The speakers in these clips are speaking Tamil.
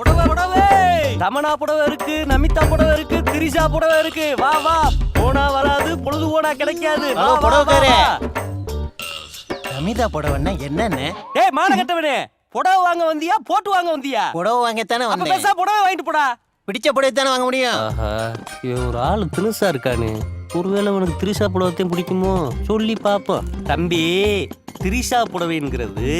புடவை புடவை. தமனா புடவை இருக்கு நமிதா புடவை இருக்கு திரிஷா புடவை இருக்கு. வா வா. போனா வராது பொழுது போனா கிடைக்காது. வா, புடவைக்காரே. அமிதா புடவைன்னா என்னன்னு? டேய் மான கட்டவனே. புடவை வாங்க வந்தியா போட்டு வாங்க வந்தியா? புடவை வாங்கத்தானே அப்ப வந்தேன். பேசா புடவை வாங்கிட்டு போடா. பிடிச்ச புடவை தானே வாங்க முடியும்? ஆஹா இவன் ஒரு ஆளு தினுசா இருக்கானு. ஒருவேளை உனக்கு திரிஷா புடவைத்தையும் பிடிக்குமோ? சொல்லி பாப்போம். தம்பி திரிஷா புடவைங்கிறது.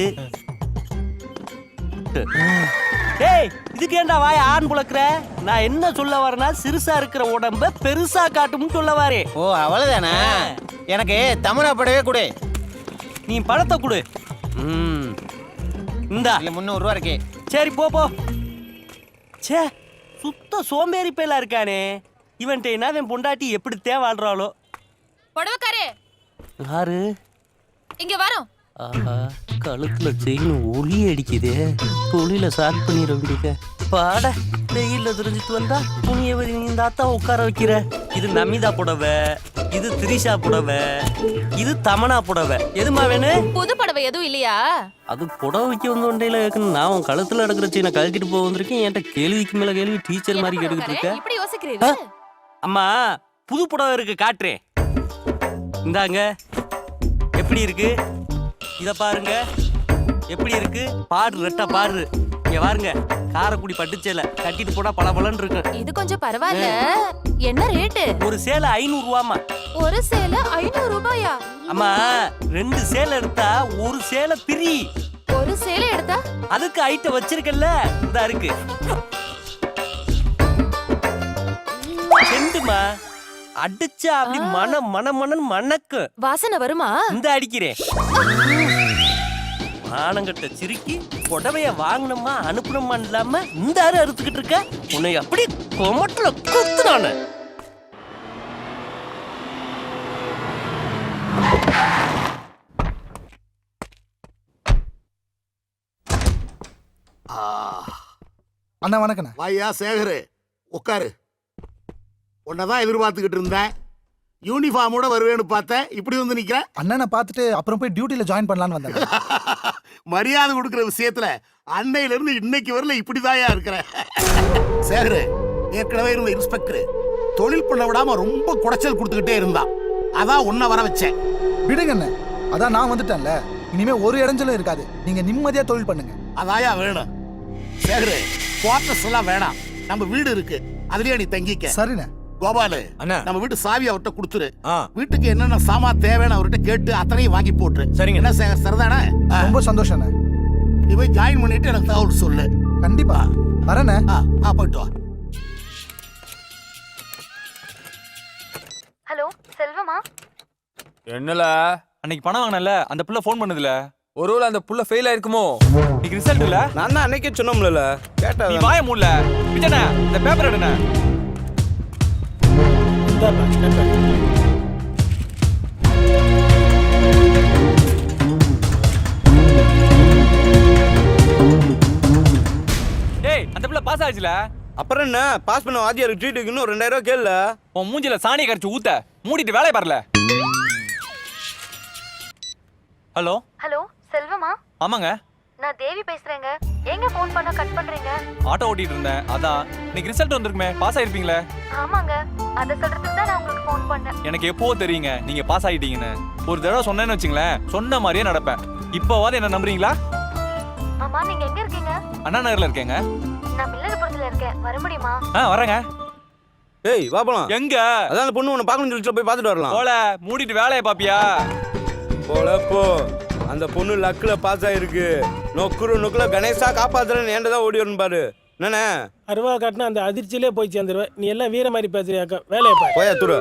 டேய் இதுக்கு ஏன்டா வாய ஆண் புழக்கிற நான் என்ன சொல்ல வரேன்னா சிறுசா இருக்கிற உடம்ப பெருசா காட்டும்னு சொல்ல வரேன் ஓ அவ்வளவுதானா? எனக்கு தமிழா புடவே கொடு. நீ பழத்தை கொடு. ம். இந்தா. இல்ல முந்நூறு ரூபா இருக்கு. சரி போ போ. ச்சே சுத்த சோம்பேறி பேலா இருக்கானே. இவன்ட்ட என்ன அவன் பொண்டாட்டி எப்படித்தான் வாழ்றாளோ புடவைக்காரே. யாரு? இங்க வரோம். ஆஹா கழுத்துல செயின் ஒளி அடிக்குதே தொழில சாக் பண்ணிட வேண்டியத பாட வெயில்ல தெரிஞ்சிட்டு வந்தா துணியை இந்த அத்தா உட்கார வைக்கிற. இது நமிதா புடவை இது திரிஷா புடவை இது தமனா புடவை. எதுமா வேணும் புது புடவை எதுவும் இல்லையா? அது புடவை வைக்க வந்த ஒன்றையில கேட்கணும் நான் உன் கழுத்துல எடுக்கிற செயினை கழட்டிட்டு போக வந்திருக்கேன். என்கிட்ட கேள்விக்கு மேல கேள்வி டீச்சர் மாதிரி புடவைக்காரே? இருக்க. அம்மா புது புடவை இருக்கு காட்டுறேன். இந்தாங்க. எப்படி இருக்கு? இத பாருங்க. எப்படி இருக்கு? பாடு ரெட்டா பாடு. இங்க பாருங்க காரக்குடி பட்டுச்சேலை கட்டிட்டு போனா பல இருக்கு. இது கொஞ்சம் பரவாயில்ல. என்ன ரேட்டு? ஒரு சேலை ஐநூறு ரூபாமா ஒரு சேலை ஐநூறு ரூபாயா அம்மா ரெண்டு சேலை எடுத்தா ஒரு சேலை பிரி. ஒரு சேலை எடுத்தா? அதுக்கு ஐட்டம் வச்சிருக்கல இதா இருக்கு. அடிச்சா அப்படி மன மன மனன் மணக்கு. வாசனை வருமா? இந்த அடிக்கிறேன். ஆனங்கட்ட சிரிக்கி புடவைய வாங்கணுமா அனுப்பணுமா இல்லாம இந்த அரு அறுத்துக்கிட்டு இருக்க? உன்னை அப்படி கொமட்டில் குத்து நானு. அண்ணா வணக்கண்ணா. வாயா சேகரு. உட்காரு உன்னதான் எதிர்பார்த்துக்கிட்டு இருந்தேன். யூனிஃபார்மோட வருவேன்னு பார்த்தேன். இப்படி வந்து நிக்கிறேன். அண்ணனை பார்த்துட்டு அப்புறம் போய் டியூட்டில ஜாயின் பண்ணலான்னு வந்தேன். மரியாதை கொடுக்குற விஷயத்துல அன்னையில இருந்து இன்னைக்கு வரல இப்படிதாயா இருக்கிறேன். சேகரு ஏற்கனவே இருந்த இன்ஸ்பெக்டர் தொழில் பண்ண விடாம ரொம்ப குடைச்சல் கொடுத்துக்கிட்டே இருந்தான். அதான் உன்னை வர வச்சேன். விடுங்க அண்ணன் அதான் நான் வந்துட்டேன்ல. இனிமே ஒரு இடைஞ்சலும் இருக்காது. நீங்க நிம்மதியா தொழில் பண்ணுங்க. அதாயா வேணும். சேகரு குவார்டர்ஸ் எல்லாம் வேணாம். நம்ம வீடு இருக்கு. அதுலயே நீ தங்கிக்க. சரிண்ணே. கோபாலு அண்ணா. நம்ம வீட்டு சாவி அவர்கிட்ட கொடுத்துரு. ஆ. வீட்டுக்கு என்னென்ன சாமான் தேவைன்னு அவர்கிட்ட கேட்டு அத்தனையும் வாங்கி போட்டுரு. சரிங்க. என்ன சேகர் சரிதானே? ரொம்ப சந்தோஷம் நீ போய் ஜாயின் பண்ணிட்டு எனக்கு தகவல் சொல்லு. கண்டிப்பா. வரேண்ணே. ஆ ஆ போயிட்டு வா. ஹலோ செல்வமா? என்னல? அன்னைக்கு பணம் வாங்கினல அந்த புள்ள ஃபோன் பண்ணுதுல. ஒருவேளை அந்த புள்ள ஃபெயில் ஆயிருக்குமோ? இன்னைக்கு ரிசல்ட் இல்ல? நான் தான் அன்னைக்கே சொன்னோம்ல கேட்டா நீ வாய மூடல. விஜயண்ணா இந்த பேப்பர் எடுண்ணே. டேய் அந்த புள்ள பாஸ் ஆச்சுல? அப்புறம் என்ன? பாஸ் பண்ண வாத்தியார் ட்ரீட்டுக்கு இன்னும் ரெண்டாயிரம் ரூபாய் கேள்ல உன் மூஞ்சில சாணியை கரைச்சு ஊத்த. மூடிட்டு வேலையை பாருல. ஹலோ? ஹலோ செல்வமா? ஆமாங்க. நான் தேவி பேசுறேங்க. எங்க ஃபோன் பண்ண கட் பண்றீங்க? ஆட்டோ ஓட்டிட்டு இருந்தேன். அதான் இன்னைக்கு ரிசல்ட் வந்திருக்குமே. பாஸ் ஆயிருப்பீங்களே? ஆமாங்க. அத சொல்றதுக்கு தான் நான் உங்களுக்கு ஃபோன் பண்ணேன். எனக்கு எப்போ தெரியுங்க. நீங்க பாஸ் ஆயிட்டீங்கன்னு. ஒரு தடவை சொன்னேன்னு வச்சுங்களேன். சொன்ன மாதிரியே நடப்பேன். இப்போவாது என்ன நம்புறீங்களா? ஆமா நீங்க எங்க இருக்கீங்க? அண்ணா நகர்ல இருக்கேங்க. நான் மில்லர்புரத்துல இருக்கேன். வர முடியுமா? ஆ வரேங்க. ஏய் வா போலாம். எங்க? அதான் அந்த பொண்ணு உன்னை பார்க்கணும்னு சொல்லிட்டு போய் பார்த்துட்டு வரலாம். போல மூடிட்டு வேலையை பாப்பியா? போல போ. அந்த பொண்ணு லக்ல பாஸ் ஆயிருக்கு. நொக்குரு நொக்குல கணேசா காப்பாத்துறேன்னு ஏன்டா ஓடி வரணும் பாரு. என்னண்ணே? அருவா காட்டினா அந்த அதிர்ச்சியிலே போய் சேர்ந்துருவேன். நீ எல்லாம் வீர மாதிரி பேசுறியாக்கா. வேலையை பாரு. போயா துரு.